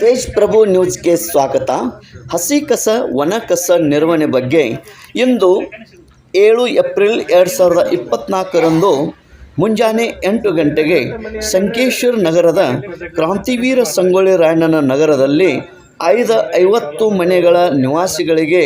ತೇಜ್ ಪ್ರಭು ನ್ಯೂಸ್ಗೆ ಸ್ವಾಗತ. ಹಸಿ ಕಸ ಒಣ ಕಸ ನಿರ್ವಹಣೆ ಬಗ್ಗೆ ಇಂದು ಏಳು ಏಪ್ರಿಲ್ ಎರಡು ಸಾವಿರದ ಇಪ್ಪತ್ತ್ನಾಲ್ಕರಂದು ಮುಂಜಾನೆ ಎಂಟು ಗಂಟೆಗೆ ಸಂಕೇಶ್ವರ ನಗರದ ಕ್ರಾಂತಿವೀರ ಸಂಗೊಳ್ಳಿ ರಾಯಣ್ಣನ ನಗರದಲ್ಲಿ ಐದ ಐವತ್ತು ಮನೆಗಳ ನಿವಾಸಿಗಳಿಗೆ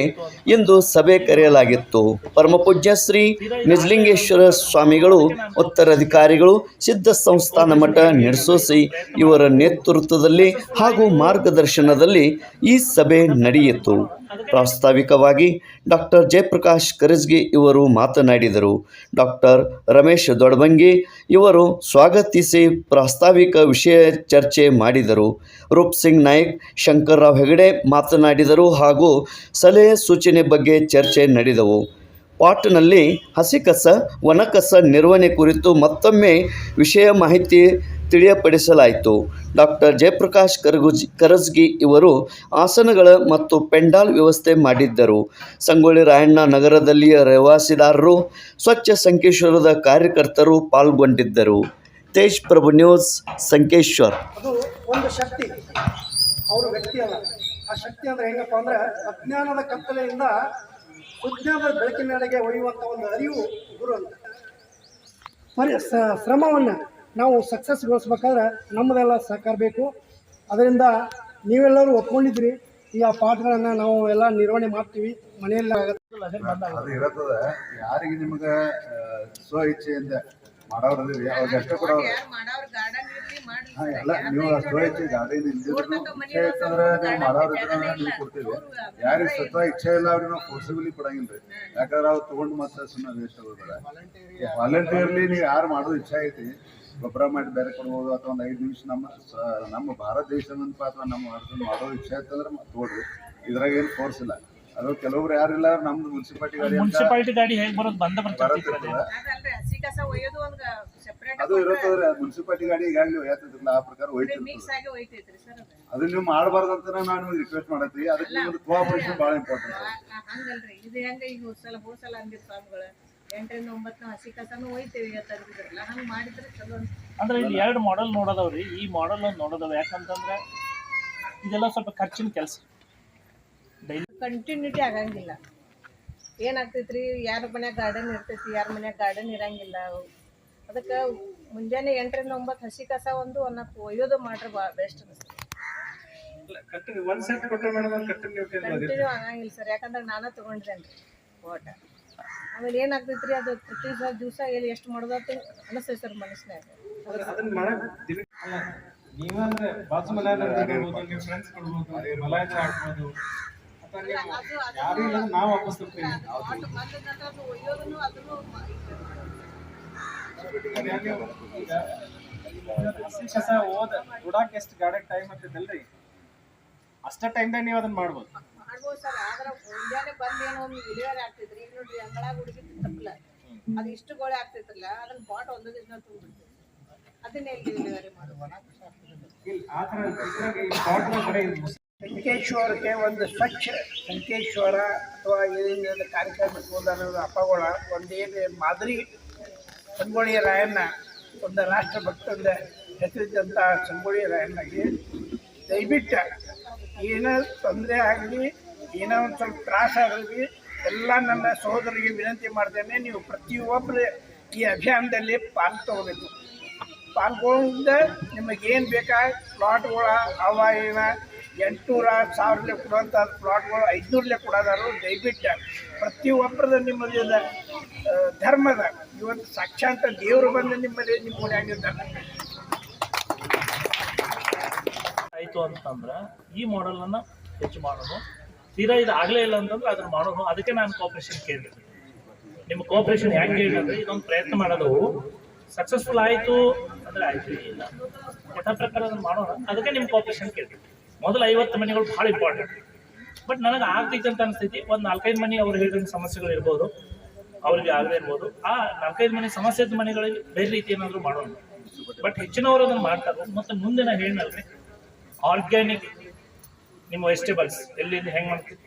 ಇಂದು ಸಭೆ ಕರೆಯಲಾಗಿತ್ತು. ಪರಮಪೂಜ್ಯ ಶ್ರೀ ನಿಜಲಿಂಗೇಶ್ವರ ಸ್ವಾಮಿಗಳು, ಉತ್ತರಾಧಿಕಾರಿಗಳು, ಸಿದ್ಧ ಸಂಸ್ಥಾನ ಮಠ ನಿರ್ಸೋಸಿ ಇವರ ನೇತೃತ್ವದಲ್ಲಿ ಹಾಗೂ ಮಾರ್ಗದರ್ಶನದಲ್ಲಿ ಈ ಸಭೆ ನಡೆಯಿತು. ಪ್ರಾಸ್ತಾವಿಕವಾಗಿ ಡಾಕ್ಟರ್ ಜಯಪ್ರಕಾಶ್ ಕರಜ್ಗಿ ಇವರು ಮಾತನಾಡಿದರು. ಡಾಕ್ಟರ್ ರಮೇಶ್ ದೊಡಬಂಗಿ ಇವರು ಸ್ವಾಗತಿಸಿ ಪ್ರಾಸ್ತಾವಿಕ ವಿಷಯ ಚರ್ಚೆ ಮಾಡಿದರು. ರೂಪ್ ಸಿಂಗ್ ನಾಯ್ಕ್ ಶಂಕರ್ರಾವ್ ಹೆಗಡೆ ಮಾತನಾಡಿದರು ಹಾಗೂ ಸಲಹೆ ಸೂಚನೆ ಬಗ್ಗೆ ಚರ್ಚೆ ನಡೆದವು. ಪಾಟ್ನಲ್ಲಿ ಹಸಿ ಕಸ ಒಣ ಕಸ ನಿರ್ವಹಣೆ ಕುರಿತು ಮತ್ತೊಮ್ಮೆ ವಿಷಯ ಮಾಹಿತಿ ತಿಳಿಯಪಡಿಸಲಾಯಿತು. ಡಾಕ್ಟರ್ ಜಯಪ್ರಕಾಶ್ ಕರಗುಜಿ ಕರಜ್ಗಿ ಇವರು ಆಸನಗಳ ಮತ್ತು ಪೆಂಡಾಲ್ ವ್ಯವಸ್ಥೆ ಮಾಡಿದ್ದರು. ಸಂಗೊಳ್ಳಿ ರಾಯಣ್ಣ ನಗರದಲ್ಲಿಯ ರವಾಸಿದಾರರು ಸ್ವಚ್ಛ ಸಂಕೇಶ್ವರದ ಕಾರ್ಯಕರ್ತರು ಪಾಲ್ಗೊಂಡಿದ್ದರು. ತೇಜ್ ಪ್ರಭು ನ್ಯೂಸ್ ಸಂಕೇಶ್ವರ್. ಒಂದು ಅವರು ವ್ಯಕ್ತಿ ಅಲ್ಲ. ಆ ಶಕ್ತಿ ಅಂದ್ರೆ ಹೆಂಗಪ್ಪ ಅಂದ್ರೆ ಅಜ್ಞಾನದ ಕತ್ತಲೆಯಿಂದ ಸುಜ್ಞಾನದ ಬೆಳಕಿನೆಡೆಗೆ ಒಯ್ಯುವಂಥ ಒಂದು ಅರಿವು ಗುರು ಅಂತ. ಪರಿ ಶ್ರಮವನ್ನ ನಾವು ಸಕ್ಸಸ್ಗೊಳಿಸ್ಬೇಕಾದ್ರೆ ನಮ್ಮದೆಲ್ಲ ಸಹಕಾರ ಬೇಕು. ಅದರಿಂದ ನೀವೆಲ್ಲರೂ ಒಪ್ಕೊಂಡಿದ್ರಿ ಈ ಆ ಪಾಠಗಳನ್ನು ನಾವು ಎಲ್ಲ ನಿರ್ವಹಣೆ ಮಾಡ್ತೀವಿ. ಮನೆಯಲ್ಲಿ ಅದು ಇರತ್ತದ. ಯಾರಿಗೆ ನಿಮಗೆ ಸ್ವ ಇಚ್ಛೆಯಿಂದ ಮಾಡೋರು ಅವ್ರಿಗೆ ಅಷ್ಟೇ ಕೂಡ ಹಾ ಎಲ್ಲ ನೀವು ಸ್ವ ಇಚ್ಛೆ ಗಾಡಿ ನಿಂತಿದ್ರು ಇಚ್ಛೆ ಇತ್ತಂದ್ರೆ ನೀವು ಕೊಡ್ತೀವಿ ಯಾರಿಗೆ ಸ್ವತಃ ಇಚ್ಛೆ ಇಲ್ಲ ಅವ್ರಿಗೆ ನಾವು ಫೋರ್ಸಿಬಲಿ ರೀ. ಯಾಕಂದ್ರೆ ಅವ್ರು ತಗೊಂಡು ಮತ್ತೆ ಸುಮ್ಮನೆ ವೇಸ್ಟ್ ಆಗೋದಿಲ್ಲ. ವಾಲಂಟಿಯರ್ಲಿ ನೀವು ಯಾರು ಮಾಡೋದು ಇಚ್ಛೆ ಐತಿ? ಗೊಬ್ಬರ ಮಾಡಿ ಬೇರೆ ಕೊಡ್ಬೋದು ಅಥವಾ ಒಂದು ಐದು ನಿಮಿಷ ನಮ್ಮ ನಮ್ಮ ಭಾರತ ದೇಶದಂತ ಅಥವಾ ನಮ್ಮ ಭಾರತದ ಮಾಡೋ ಇಚ್ಛೆ ಇತ್ತಂದ್ರೆ ತಗೊಳ್ರಿ. ಇದ್ರಾಗ ಏನು ಫೋರ್ಸ್ ಇಲ್ಲ. ಅದು ಕೆಲವೊಬ್ರು ಯಾರಿಲ್ಲ ನಮ್ದು ಮುನ್ಸಿಪಾಲಿಟಿ ಗಾಡಿ ಅಂತ ಮುನ್ಸಿಪಾಲಿಟಿ ಗಾಡಿ ಹೇಗೆ ಬರೋದು? ಬಂದ ಬರ್ತದೆ ಬರತ್ತಿರ್ತದ ಅದಲ್ರಿ ಹಸಿ ಕಸ ಒಯ್ಯೋದು ಒಂದ್ ಸೆಪರೇಟ್ ಅದು ಇರುತ್ತಂದ್ರೆ ಮುನ್ಸಿಪಾಲಿಟಿ ಗಾಡಿ ಈಗಾಗಲೇ ಒಯ್ಯತ್ತಿದ್ರಲ್ಲ ಆ ಪ್ರಕಾರ ಮಿಕ್ಸ್ ಒಯ್ತಿರ್ತದೆ ಆಗಿ ಒಯ್ತೈತ್ರಿ ಸರ್ ಅದು. ಅದನ್ನ ನೀವು ಮಾಡಬಾರ್ದಂತ ನಾನು ನಿಮ್ಗೆ ರಿಕ್ವೆಸ್ಟ್ ಮಾಡತ್ತೀವಿ. ಅದಕ್ಕೆ ನಿಮ್ದು ಕೋಆಪರೇಷನ್ ಭಾಳ ಇಂಪಾರ್ಟೆಂಟ್ ಆ- ಆ- ಹಂಗಲ್ರಿ. ಇದು ಹೆಂಗ ಈಗ ಹೋದ್ ಸಲ ಹೋದ್ ಸಲ ಅಂದಿರ್ ಸ್ವಾಮಿಗಳು ಎಂಟರಿಂದ ಒಂಬತ್ತು ಹಸಿ ಕಸನು ಒಯ್ತೇವಿ ತೆಗ್ದಿದ್ರಲ್ಲ ಹಂಗ್ ಮಾಡಿದ್ರೆ ಚಲೋ ಅನ್ಸುತ್ತೆ. ಅಂದ್ರೆ ಇಲ್ಲಿ ಎರಡು ಮಾಡೆಲ್ ನೋಡೋದವ್ರಿ. ಈ ಮಾಡೆಲ್ ಒಂದು ನೋಡೋದವ್ ಯಾಕಂತಂದ್ರೆ ಇದೆಲ್ಲ ಸ್ವಲ್ಪ ಖರ್ಚಿನ ಕೆಲಸ. ಕಂಟಿನ್ಯೂಟಿ ಆಗಂಗಿಲ್ಲ. ಏನಾಗ್ತೈತ್ರಿ? ಯಾರ ಮನ್ಯಾಗ ಗಾರ್ಡನ್ ಇರ್ತೈತಿ ಯಾರ ಮನ್ಯಾಗ ಗಾರ್ಡನ್ ಇರಂಗಿಲ್ಲ. ಅದಕ್ಕೆ ಮುಂಜಾನೆ ಎಂಟರಿಂದ ಒಂಬತ್ತು ಹಸಿ ಕಸ ಒಂದು ಒನ್ನ ಒಯ್ಯೋದು ಮಾಡ್ರೆ ಭಾಳ ಬೆಸ್ಟ್ ಅನಿಸ್ತದೆ ಕಂಟಿನ್ಯೂ ಆಗಂಗಿಲ್ಲ ಸರ್ ಯಾಕಂದ್ರೆ ನಾನು ತೊಗೊಂಡಿದ್ದೇನೆ ಓಟ ಆಮೇಲೆ ಏನಾಗ್ತೈತ್ರಿ ಅದು ಪ್ರತಿ ದಿವಸ ಎಲ್ಲಿ ಎಷ್ಟು ಮಾಡೋದು ಅಂತ ಅನಿಸ್ತೈತೆ ಸರ್ ಮನಸ್ಸಿನಾಗ ಅದನ್ನ ಮಾಡಕ್ ಅಲ್ಲ ನೀವಂದ್ರೆ ಬಾಜು ಇರ್ಬೋದು ನೀವು ಫ್ರೆಂಡ್ಸ್ ಕೊಡ್ಬೋದು ಮಲ ಇದ್ರೆ ಅಥವಾ ನೀವು ವಾಪಸ್ ಎಷ್ಟು ಗಾಡಿ ಟೈಮ್ ಆಗ್ತೈತಲ್ರಿ ಅಷ್ಟ ಟೈಮ್ದಾಗ ನೀವು ಅದನ್ನ ಮಾಡ್ಬೋದು. ಮಾಡ್ಬೋದು ಸರ್ ಆದ್ರೆ ಮುಂಜಾನೆ ಆಗ್ತೈತ್ರಿ ಈಗ ನೋಡ್ರಿ ಅಂಗಳಾಗ ಹುಡುಗಿದ್ದು ತಪ್ಪಲ ಅದು ಇಷ್ಟು ಗೋಳೆ ಆಗ್ತೈತ್ರಲ್ಲ ಅದನ್ನ ಪಾಟ್ ಒಂದು ದಿನ ತುಂಬಿಡ್ತೀವಿ ಅದನ್ನೆಲ್ಲಿ ಡೆಲಿವರಿ ಮಾಡುವ. ಇಲ್ಲ ಆ ಥರ ಈ ಕಡೆ ಸಂಕೇಶ್ವರಕ್ಕೆ ಒಂದು ಸ್ವಚ್ಛ ಸಂಕೇಶ್ವರ ಅಥವಾ ಏನೇನು ಕಾರ್ಯಕ್ರಮ ಹೋದ ಅಪ್ಪಗಳ ಒಂದೇನು ಮಾದರಿ ಸಂಗೊಳ್ಳಿ ರಾಯಣ್ಣ, ಒಂದು ರಾಷ್ಟ್ರ ಭಕ್ತಂದ ಹೆಸರಿದ್ದಂಥ ಸಂಗೊಳ್ಳಿ ರಾಯಣ್ಣಗೆ ದಯವಿಟ್ಟು ಏನೋ ತೊಂದರೆ ಆಗಲಿ, ಏನೋ ಒಂದು ಸ್ವಲ್ಪ ತ್ರಾಸ ಆಗಲಿ, ಎಲ್ಲ ನನ್ನ ಸಹೋದರಿಗೆ ವಿನಂತಿ ಮಾಡ್ತೇನೆ, ನೀವು ಪ್ರತಿಯೊಬ್ಬರು ಈ ಅಭಿಯಾನದಲ್ಲಿ ಪಾಲ್ ತಗೋಬೇಕು ಪಾಲ್ಗೊಂಡ ನಿಮಗೇನು ಬೇಕಾ? ಪ್ಲಾಟ್ಗಳ ಅವ ಏನ ಎಂಟುನೂರ ಸಾವಿರಲೆ ಕೊಡುವಂಥ ಪ್ಲಾಟ್ಗಳು ಐದುನೂರಲೆ ಕೊಡೋದಾರು ದಯವಿಟ್ಟು ಪ್ರತಿಯೊಬ್ಬರದ ನಿಮ್ಮಲ್ಲಿ ಧರ್ಮದ. ಇವತ್ತು ಸಾಕ್ಷಾಂತ ದೇವರು ಬಂದು ನಿಮ್ಮಲ್ಲಿ ನಿಮ್ಮ ಮನೆಯಾಗಿದ್ದಾರೆ ಆಯಿತು ಅಂತಂದ್ರೆ ಈ ಮಾಡೆಲನ್ನು ಹೆಚ್ಚು ಮಾಡೋದು. ತೀರಾ ಇದು ಆಗಲೇ ಇಲ್ಲ ಅಂತಂದ್ರೆ ಅದನ್ನ ಮಾಡೋದು. ಅದಕ್ಕೆ ನಾನು ಕೋಪರೇಷನ್ ಕೇಳಿದೆ. ನಿಮ್ಮ ಕೋಪರೇಷನ್ ಹೆಂಗೆ ಹೇಳಿದ್ರೆ ಇದೊಂದು ಪ್ರಯತ್ನ ಮಾಡೋದು. ಸಕ್ಸಸ್ಫುಲ್ ಆಯಿತು ಅಂದರೆ ಆಯಿತು. ಇಲ್ಲ. ಯಥ ಪ್ರಕಾರ ಅದನ್ನು ಮಾಡೋಣ. ಅದಕ್ಕೆ ನಿಮ್ಮ ಕೋಪರೇಷನ್ ಕೇಳಿದೆ. ಮೊದಲು ಐವತ್ತು ಮನೆಗಳು ಭಾಳ ಇಂಪಾರ್ಟೆಂಟ್ ಬಟ್ ನನಗೆ ಆಗ್ತೈತೆ ಅಂತ ಅನಿಸ್ತೈತಿ ಒಂದು ನಾಲ್ಕೈದು ಮನೆ ಅವ್ರು ಹೇಳಿದ ಸಮಸ್ಯೆಗಳು ಇರ್ಬೋದು, ಅವ್ರಿಗೆ ಆಗದೆ ಇರ್ಬೋದು. ಆ ನಾಲ್ಕೈದು ಮನೆ ಸಮಸ್ಯೆದ ಮನೆಗಳಿಗೆ ಬೇರೆ ರೀತಿ ಏನಾದರೂ ಮಾಡೋಣ. ಬಟ್ ಹೆಚ್ಚಿನವರು ಅದನ್ನು ಮಾಡ್ತಾರೆ. ಮತ್ತು ಮುಂದೆ ನಾನು ಹೇಳಿನಲ್ರಿ ಆರ್ಗ್ಯಾನಿಕ್ ನಿಮ್ಮ ವೆಜಿಟೇಬಲ್ಸ್ ಎಲ್ಲಿಂದ ಹೆಂಗೆ ಮಾಡ್ತೀವಿ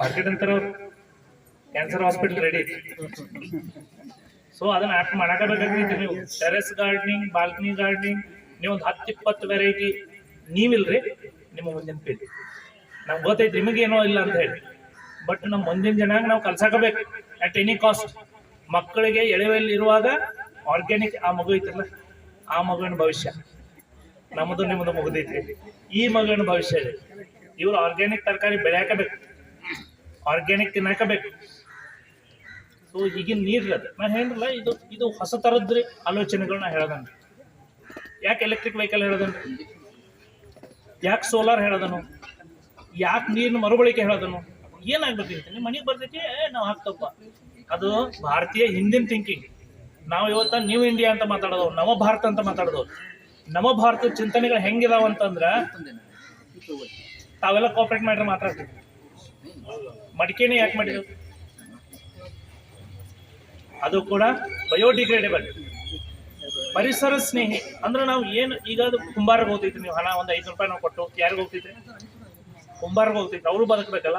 ಮಾರ್ಕೆಟ್ ಅಂತಾರೆ ಅವ್ರು. ಕ್ಯಾನ್ಸರ್ ಹಾಸ್ಪಿಟಲ್ ರೆಡಿ ಸೊ ಅದನ್ನ ಆಕ್ಟ್ ಮಾಡಕಬೇಕಾಗೈತಿ ನೀವು. ಟೆರೆಸ್ ಗಾರ್ಡನಿಂಗ್ ಬಾಲ್ಕನಿ ಗಾರ್ಡನಿಂಗ್ ನೀವು ಒಂದು ಹತ್ತು ಇಪ್ಪತ್ತು ವೆರೈಟಿ ನೀವಿಲ್ರಿ, ನಿಮ್ಮ ಮುಂದಿನ ಪೀಳಿ ನಮ್ಗೆ ಗೊತ್ತೈತೆ ನಿಮಗೇನೋ ಇಲ್ಲ ಅಂತ ಹೇಳಿ. ಬಟ್ ನಮ್ಮ ಮುಂದಿನ ಜನಾಂಗ ನಾವು ಕಲ್ಸಾಕಬೇಕು. ಅಟ್ ಎನಿ ಕಾಸ್ಟ್ ಮಕ್ಕಳಿಗೆ ಎಳೆವೆಯಲ್ಲಿ ಇರುವಾಗ ಆರ್ಗ್ಯಾನಿಕ್ ಆ ಮಗು ಐತಲ್ಲ, ಆ ಮಗುವಿನ ಭವಿಷ್ಯ. ನಮ್ಮದು ನಿಮ್ಮದು ಮುಗಿದೈತಿ ಈ ಮಗುವಿನ ಭವಿಷ್ಯ ಇದೆ. ಇವ್ರು ಆರ್ಗ್ಯಾನಿಕ್ ತರಕಾರಿ ಬೆಳೆಯಾಕಬೇಕು. ಆರ್ಗ್ಯಾನಿಕ್ ತಿನ್ನಾಕಬೇಕು. ಸೊ ಈಗಿನ ನೀರು ಅದು. ನಾನು ಹೇಳಿರಲ್ಲ ಇದು ಇದು ಹೊಸ ಥರದ್ರಿ ಆಲೋಚನೆಗಳನ್ನ ಹೇಳದನ್ರಿ ಯಾಕೆ ಎಲೆಕ್ಟ್ರಿಕ್ ವೆಹಿಕಲ್ ಹೇಳದನ್ರಿ ಯಾಕೆ ಸೋಲಾರ್ ಹೇಳದನು ಯಾಕೆ ನೀರಿನ ಮರುಬಳಕೆ ಹೇಳದನು ಏನಾಗ್ಬೇಕೈತಿ ನಿಮ್ಮ ಮನೆಗೆ ಬರ್ತೈತಿ ನಾವು ಹಾಕ್ತಪ್ಪ. ಅದು ಭಾರತೀಯ ಹಿಂದಿನ ಥಿಂಕಿಂಗ್ ನಾವು ಇವತ್ತ ನ್ಯೂ ಇಂಡಿಯಾ ಅಂತ ಮಾತಾಡೋದು, ನವ ಭಾರತ ಅಂತ ಮಾತಾಡೋದು. ನವ ಭಾರತದ ಚಿಂತನೆಗಳು ಹೆಂಗಿದಾವ ಅಂತಂದ್ರೆ, ತಾವೆಲ್ಲ ಕೋಪರೇಟ್ ಮಾಡ್ರೆ ಮಾತಾಡ್ತೀವಿ ಮಡಿಕೆನೇ ಯಾಕೆ ಮಾಡಿದ್ರು? ಅದು ಕೂಡ ಬಯೋಡಿಗ್ರೇಡೇಬಲ್ ಪರಿಸರ ಸ್ನೇಹಿ. ಅಂದ್ರೆ ನಾವು ಏನು ಈಗ ಅದು ಕುಂಬಾರಿಗೆ ಹೋಗ್ತಿದ್ರಿ ನೀವು ಹಣ ಒಂದು ಐದು ರೂಪಾಯಿ ನಾವು ಕೊಟ್ಟು ಯಾರಿಗೆ ಹೋಗ್ತಿದ್ರೆ? ಕುಂಬಾರಿಗೆ ಹೋಗ್ತಿದ್ರಿ. ಅವರು ಬದುಕಬೇಕಲ್ಲ.